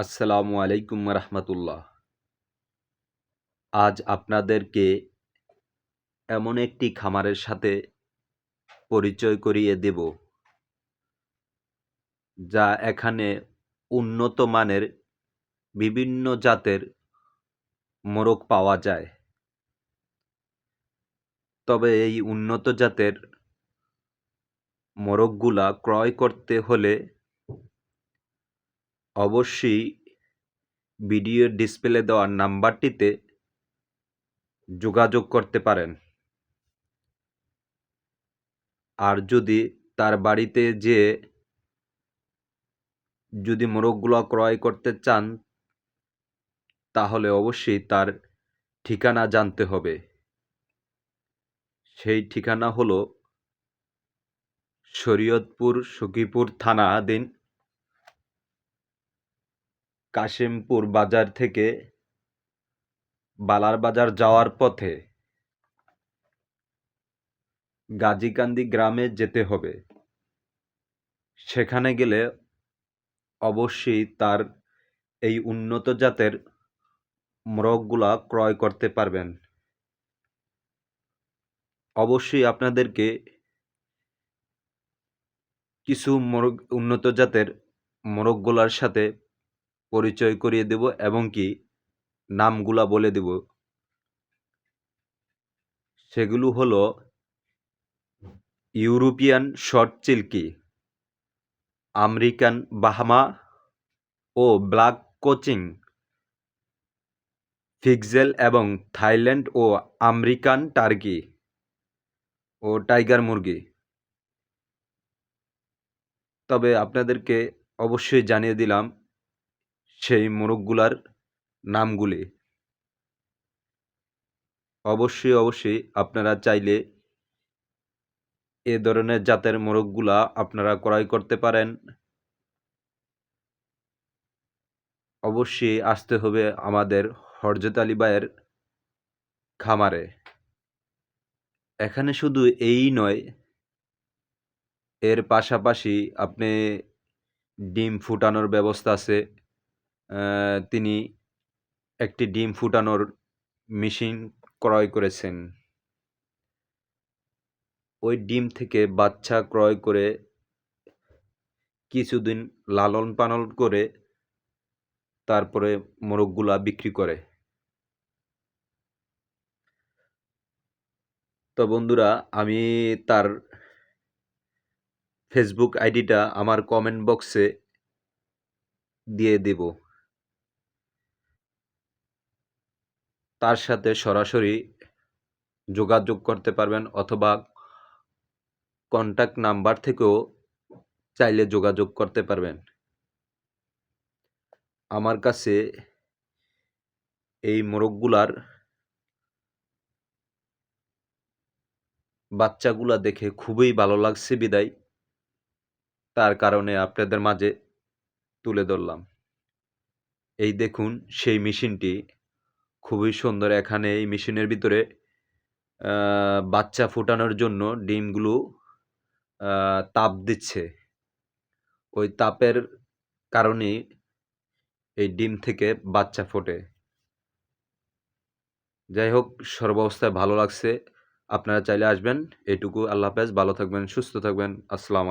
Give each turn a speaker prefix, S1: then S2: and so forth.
S1: আসসালামু আলাইকুম রহমতুল্লাহ। আজ আপনাদেরকে এমন একটি খামারের সাথে পরিচয় করিয়ে দেব, যা এখানে উন্নত মানের বিভিন্ন জাতের মোরগ পাওয়া যায়। তবে এই উন্নত জাতের মোরগগুলা ক্রয় করতে হলে অবশ্যই ভিডিওর ডিসপ্লে দেওয়া নাম্বারটিতে যোগাযোগ করতে পারেন। আর যদি তার বাড়িতে যে যদি মোরগগুলো ক্রয় করতে চান, তাহলে অবশ্যই তার ঠিকানা জানতে হবে। সেই ঠিকানা হলো শরীয়তপুর সখীপুর থানাধীন কাশিমপুর বাজার থেকে বালার বাজার যাওয়ার পথে গাজীকান্দি গ্রামে যেতে হবে। সেখানে গেলে অবশ্যই তার এই উন্নত জাতের মোরগগুলা ক্রয় করতে পারবেন। অবশ্যই আপনাদেরকে কিছু মোরগ, উন্নত জাতের মোরগগুলার সাথে পরিচয় করিয়ে দেব এবং কি নামগুলা বলে দেব। সেগুলো হলো ইউরোপিয়ান শর্ট চিল্কি, আমেরিকান বাহামা ও ব্ল্যাক কোচিং, ফিক্সেল এবং থাইল্যান্ড ও আমেরিকান টার্কি ও টাইগার মুরগি। তবে আপনাদেরকে অবশ্যই জানিয়ে দিলাম সেই মোরগগুলার নামগুলি। অবশ্যই অবশ্যই আপনারা চাইলে এ ধরনের জাতের মোরগগুলা আপনারা ক্রয় করতে পারেন। অবশ্যই আসতে হবে আমাদের হরজত আলী ভাইয়ের খামারে। এখানে শুধু এই নয়, এর পাশাপাশি আপনি ডিম ফুটানোর ব্যবস্থা আছে। তিনি একটি ডিম ফুটানোর মেশিন ক্রয় করেছেন। ওই ডিম থেকে বাচ্চা ক্রয় করে কিছুদিন লালন পালন করে তারপরে মোরগগুলা বিক্রি করে। তো বন্ধুরা, আমি তার ফেসবুক আইডিটা আমার কমেন্ট বক্সে দিয়ে দেব। তার সাথে সরাসরি যোগাযোগ করতে পারবেন অথবা কন্ট্যাক্ট নাম্বার থেকেও চাইলে যোগাযোগ করতে পারবেন। আমার কাছে এই মোরগগুলার বাচ্চাগুলা দেখে খুবই ভালো লাগছে বিদায়। তার কারণে আপনাদের মাঝে তুলে ধরলাম। এই দেখুন, সেই মেশিনটি খুবই সুন্দর। এখানে এই মেশিনের ভিতরে বাচ্চা ফুটানোর জন্য ডিমগুলো তাপ দিচ্ছে। ওই তাপের কারণেই এই ডিম থেকে বাচ্চা ফোটে। যাই হোক, সর্বাবস্থায় ভালো লাগছে। আপনারা চাইলে আসবেন। এটুকু। আল্লাহ হাফেজ। ভালো থাকবেন, সুস্থ থাকবেন। আসসালাম